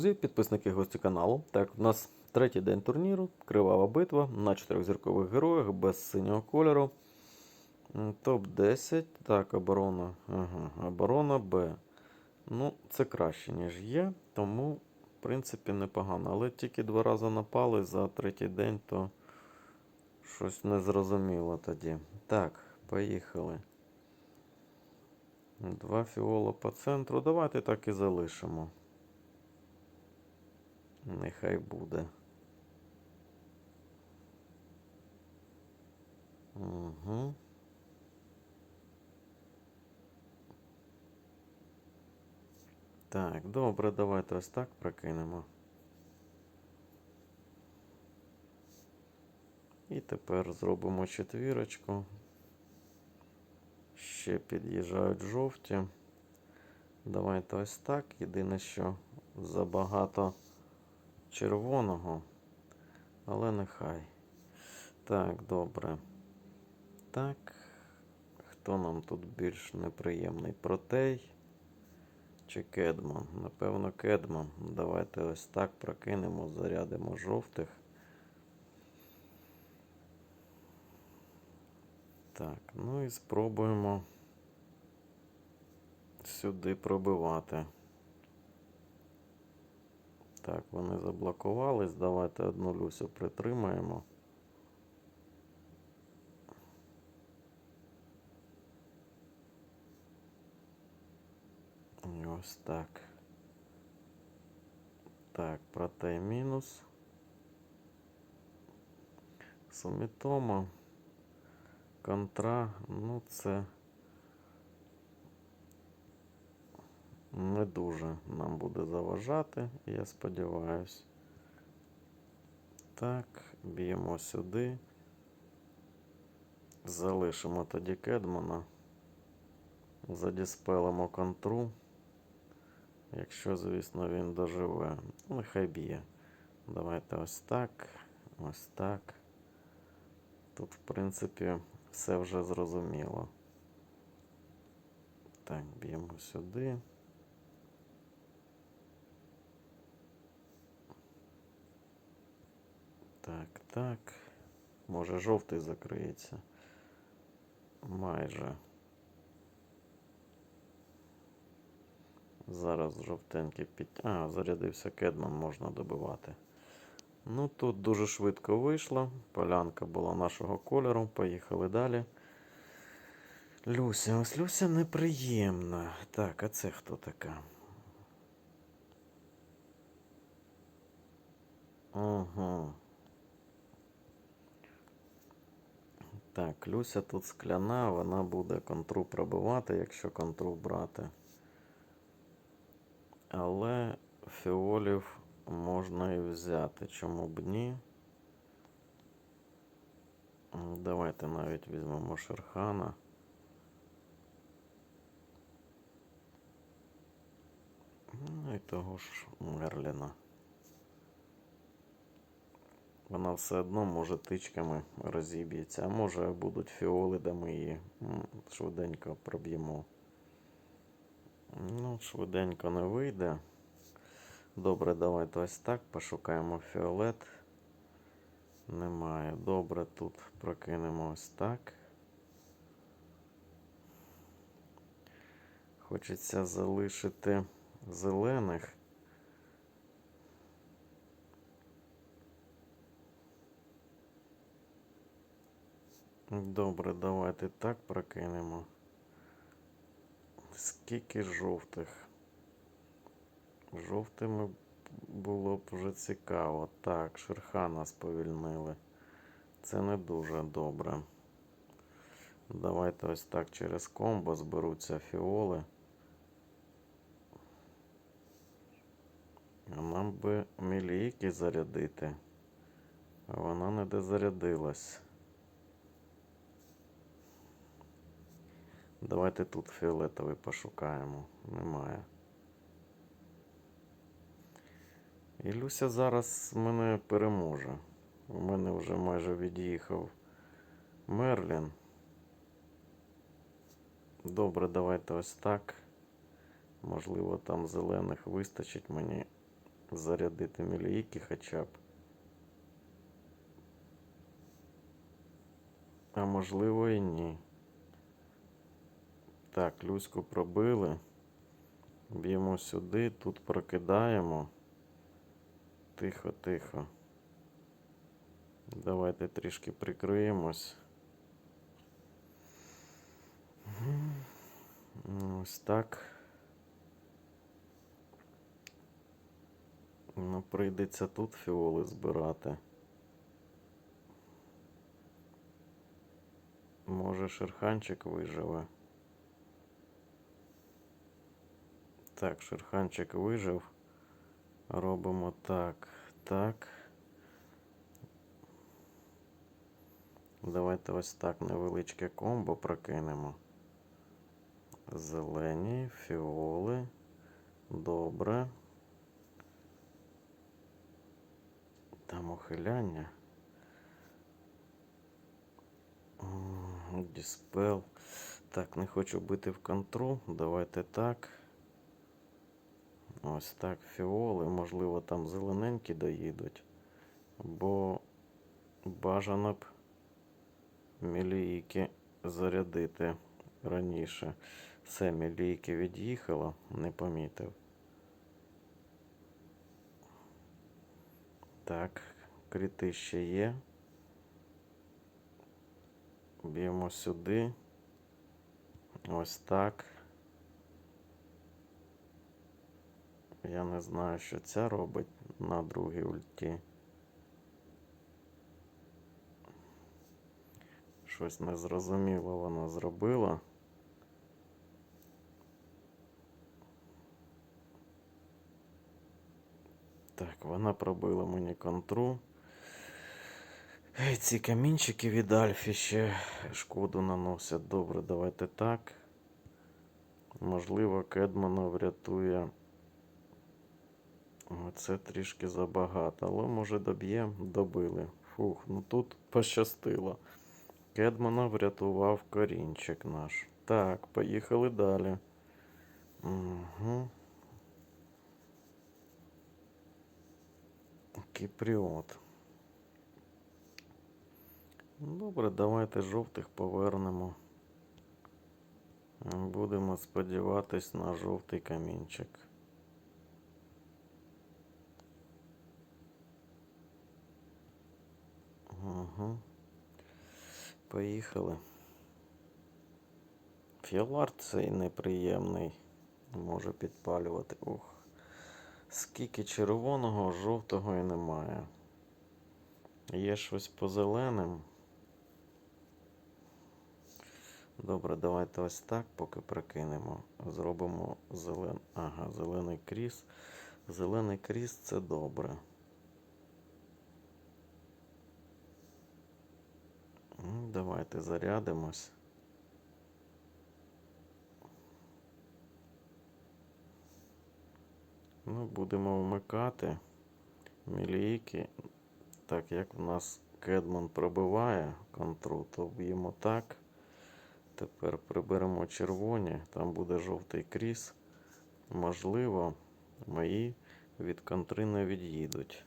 друзі, підписники гості каналу. Так, у нас третій день турніру, кривава битва на чотирьохзіркових героях без синього кольору. Топ-10. Так, оборона. Ага, оборона Б. Ну, це краще, ніж є, тому, в принципі, непогано. Але тільки два рази напали за третій день, то щось незрозуміло тоді. Так, поїхали. Два фіола по центру. Давайте так і залишимо. Нехай буде. Угу. Так, добре, давайте ось так прокинемо. І тепер зробимо четвірочку. Ще під'їжджають жовті. Давайте ось так. Єдине, що забагато червоного. Але нехай. Так, добре. Так. Хто нам тут більш неприємний? Протей чи Кедман? Напевно, Кедман. Давайте ось так прокинемо, зарядимо жовтих. Так, ну і спробуємо сюди пробивати. Так, вони заблокувались. Давайте одну Люсю притримаємо. І ось так. Так, протей мінус. Сумітома. Контра, ну це не дуже нам буде заважати, я сподіваюсь. Так, б'ємо сюди. Залишимо тоді Кедмана. Задіспелимо контру. Якщо, звісно, він доживе. Ну, Нехай б'є. Давайте ось так. Ось так. Тут, в принципі, все вже зрозуміло. Так, б'ємо сюди. Так, так. Може жовтий закриється. Майже. Зараз жовтенький під... А, зарядився кедман, можна добивати. Ну, тут дуже швидко вийшло. Полянка була нашого кольору. Поїхали далі. Люся, ось Люся неприємна. Так, а це хто така? Ага. Так, Люся тут скляна, вона буде контру пробивати, якщо контру брати. Але фіолів можна і взяти. Чому б ні? Давайте навіть візьмемо Шерхана. Ну і того ж Мерліна. Вона все одно може тичками розіб'ється, а може будуть фіоли, де її швиденько проб'ємо. Ну, швиденько не вийде. Добре, давайте ось так пошукаємо фіолет. Немає. Добре, тут прокинемо ось так. Хочеться залишити зелених. Добре, давайте так прокинемо. Скільки жовтих? Жовтими було б вже цікаво. Так, Шерхана сповільнили. Це не дуже добре. Давайте ось так через комбо зберуться фіоли. А нам би мілійки зарядити. А вона не дозарядилась. Давайте тут фіолетовий пошукаємо. Немає. І Люся зараз мене переможе. У мене вже майже від'їхав Мерлін. Добре, давайте ось так. Можливо, там зелених вистачить мені, зарядити мілійки хоча б. А можливо і ні. Так, Люську пробили. Б'ємо сюди, тут прокидаємо. Тихо, тихо. Давайте трішки прикриємось. Ось так. Ну, прийдеться тут фіоли збирати. Може, шерханчик виживе. Так, шерханчик вижив. Робимо так, так. Давайте ось так невеличке комбо прокинемо. Зелені, фіоли. Добре. Там ухиляння. Діспел. Так, не хочу бити в контру. Давайте так. Ось так, фіоли. Можливо, там зелененькі доїдуть. Бо бажано б мілійки зарядити раніше. Все, мілійки від'їхало, не помітив. Так, крити ще є. Б'ємо сюди. Ось так. Я не знаю, що ця робить на другій ульті. Щось незрозуміло вона зробила. Так, вона пробила мені контру. Ці камінчики від Альфі ще шкоду наносять. Добре, давайте так. Можливо, Кедмана врятує. Це трішки забагато, але може доб'є, добили. Фух, ну тут пощастило. Кедмана врятував корінчик наш. Так, поїхали далі. Угу. Кіпріот. Добре, давайте жовтих повернемо. Будемо сподіватись на жовтий камінчик. Угу. Поїхали. Фіолар цей неприємний. Може підпалювати. Ух. Скільки червоного, жовтого і немає. Є щось по зеленим. Добре, давайте ось так поки прокинемо. Зробимо зелен... Ага, зелений кріс. Зелений кріс це добре. Давайте зарядимось. Ну, будемо вмикати мілійки. Так як в нас Кедман пробиває контру, то б'ємо так. Тепер приберемо червоні, там буде жовтий кріс. Можливо, мої від контри не від'їдуть.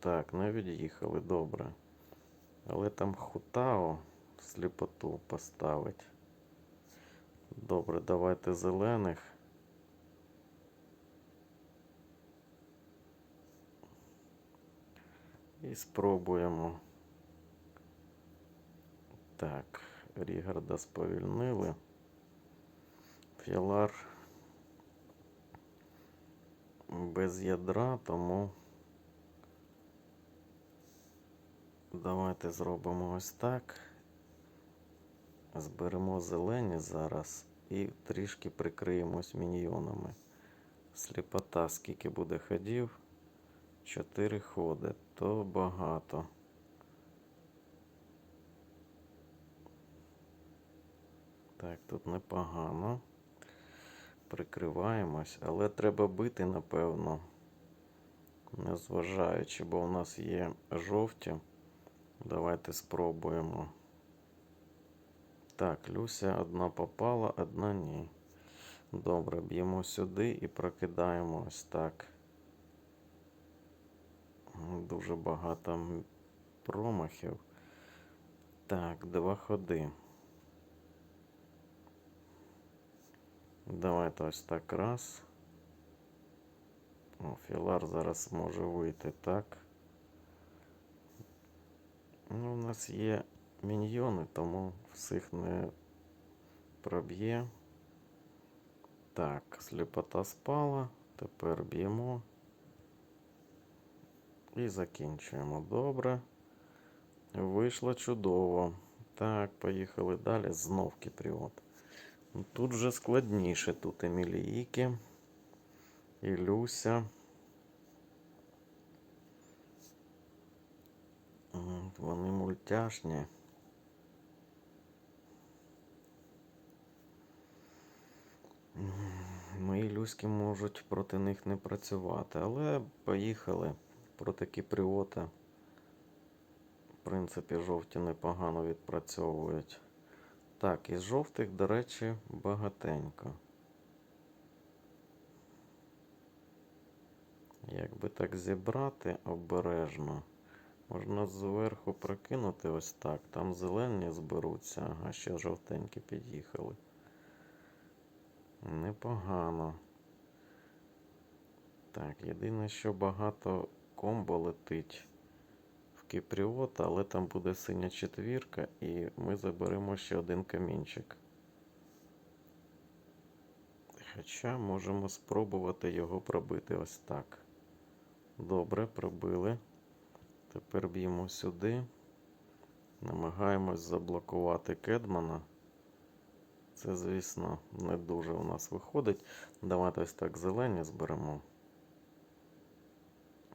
Так, не від'їхали, добре. Але там Хутао сліпоту поставить. Добре, давайте зелених. І спробуємо. Так, Рігарда сповільнили. Філар без ядра, тому давайте зробимо ось так. Зберемо зелені зараз і трішки прикриємось міньйонами. Сліпота, скільки буде ходів? 4 ходи, то багато. Так, тут непогано. Прикриваємось, але треба бити, напевно. Незважаючи, бо у нас є жовті. Давайте спробуємо. Так, Люся одна попала, одна ні. Добре, б'ємо сюди і прокидаємо ось так. Дуже багато промахів. Так, два ходи. Давайте ось так раз. О, Філар зараз може вийти так. Ну, у нас є міньйони, тому всіх не проб'є. Так, сліпота спала. Тепер б'ємо. І закінчуємо. Добре. Вийшло чудово. Так, поїхали далі. Знов кіпріот. Тут вже складніше. Тут Емілійки. І Люся. Вони мультяшні. Мої люськи можуть проти них не працювати, але поїхали проти Кіпріота. В принципі, жовті непогано відпрацьовують. Так, із жовтих, до речі, багатенько. Якби так зібрати обережно, можна зверху прокинути ось так. Там зелені зберуться, ага, ще жовтенькі під'їхали. Непогано. Так, єдине, що багато комбо летить в Кіпріота, але там буде синя четвірка, і ми заберемо ще один камінчик. Хоча можемо спробувати його пробити ось так. Добре, пробили. Тепер б'ємо сюди. Намагаємось заблокувати Кедмана. Це, звісно, не дуже у нас виходить. Давайте ось так зелені зберемо.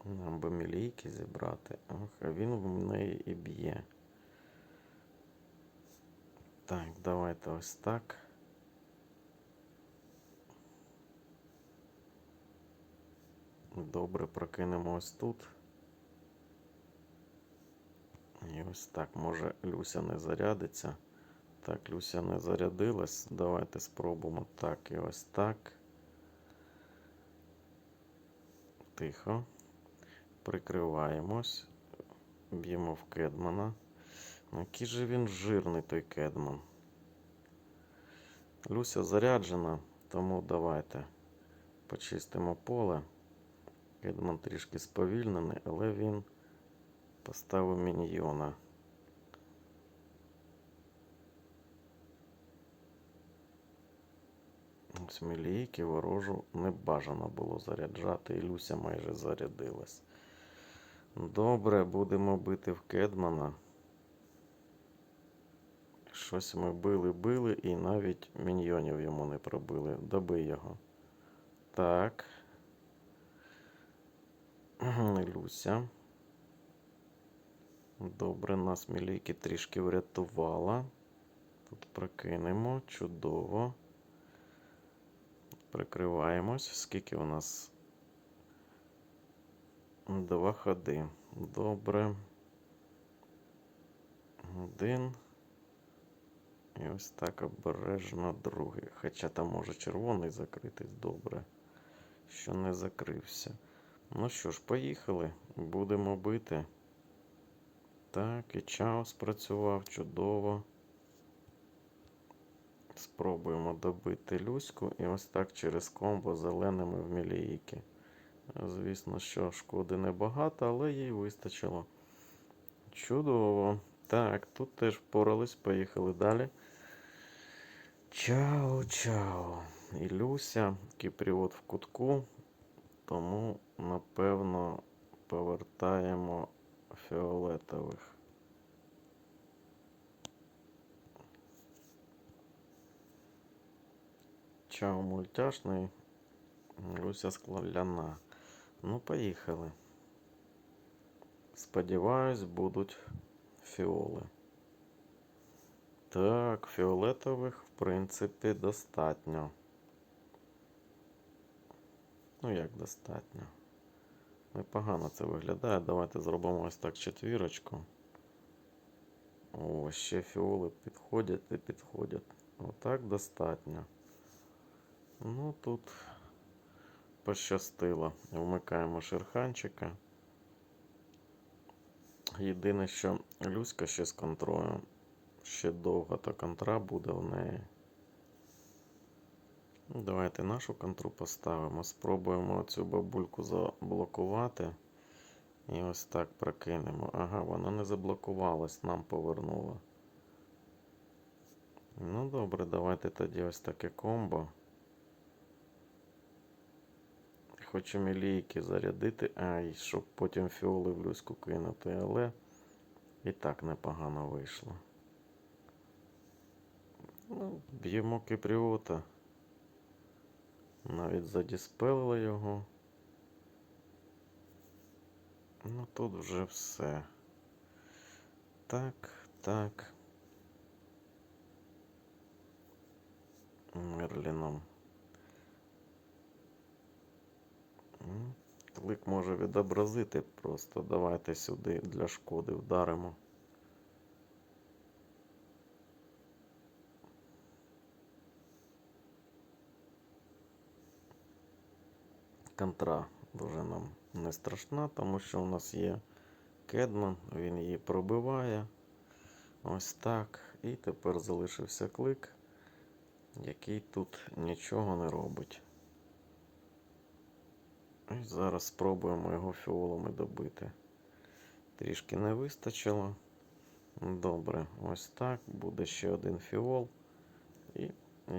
Нам би мілійки зібрати. Ох, а він в неї і б'є. Так, давайте ось так. Добре, прокинемо ось тут. І ось так, може Люся не зарядиться. Так, Люся не зарядилась. Давайте спробуємо так і ось так. Тихо. Прикриваємось. Б'ємо в Кедмана. Ну, Який же він жирний той Кедман. Люся заряджена, тому давайте почистимо поле. Кедман трішки сповільнений, але він поставив міньйона. Ось мілійки ворожу не бажано було заряджати, і Люся майже зарядилась. Добре, будемо бити в Кедмана. Щось ми били-били і навіть міньйонів йому не пробили. Доби його. Так. Люся. Добре, нас мілійки трішки врятувала. Тут прокинемо. Чудово. Прикриваємось. Скільки у нас? Два ходи. Добре. Один. І ось так обережно другий. Хоча там може червоний закритись добре. Що не закрився. Ну що ж, поїхали. Будемо бити. Так, і чао спрацював чудово. Спробуємо добити Люську і ось так через комбо зеленими в мілійки. Звісно, що шкоди небагато, але їй вистачило. Чудово. Так, тут теж впорались, поїхали далі. Чао, чао. І Люся, кіпріот в кутку. Тому, напевно, повертаємо фіолетових. Чао мультяшний. Люся складляна. Ну, поїхали. Сподіваюсь, будуть фіоли. Так, фіолетових, в принципі, достатньо. Ну, як достатньо. Непогано це виглядає. Давайте зробимо ось так четвірочку. О, ще фіоли підходять і підходять. Отак достатньо. Ну тут пощастило. Вмикаємо шерханчика. Єдине, що Люська ще з контрою. Ще довго та контра буде в неї. Ну, Давайте нашу контру поставимо. Спробуємо цю бабульку заблокувати. І ось так прокинемо. Ага, вона не заблокувалась, нам повернула. Ну добре, давайте тоді ось таке комбо. Хочу мілійки зарядити, ай, щоб потім фіоли в люську кинути, але і так непогано вийшло. Ну, б'ємо кипріота. Навіть задіспелили його. Ну тут вже все. Так, так. Мерліном. Клик може відобразити просто. Давайте сюди для шкоди вдаримо. Контра дуже нам не страшна, тому що у нас є Кедман, він її пробиває. Ось так. І тепер залишився клик, який тут нічого не робить. І зараз спробуємо його фіолами добити. Трішки не вистачило. Добре, ось так. Буде ще один фіол. І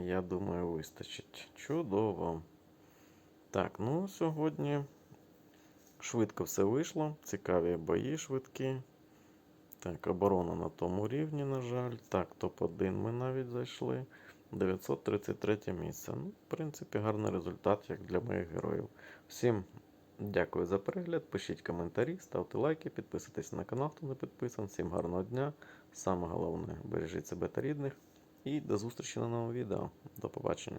я думаю, вистачить. Чудово. Так, ну сьогодні швидко все вийшло. Цікаві бої швидкі. Так, оборона на тому рівні, на жаль. Так, топ-1 ми навіть зайшли. 933 місце. Ну, в принципі, гарний результат, як для моїх героїв. Всім дякую за перегляд. Пишіть коментарі, ставте лайки, підписуйтесь на канал, хто не підписаний. Всім гарного дня. Саме головне, бережіть себе та рідних. І до зустрічі на новому відео. До побачення.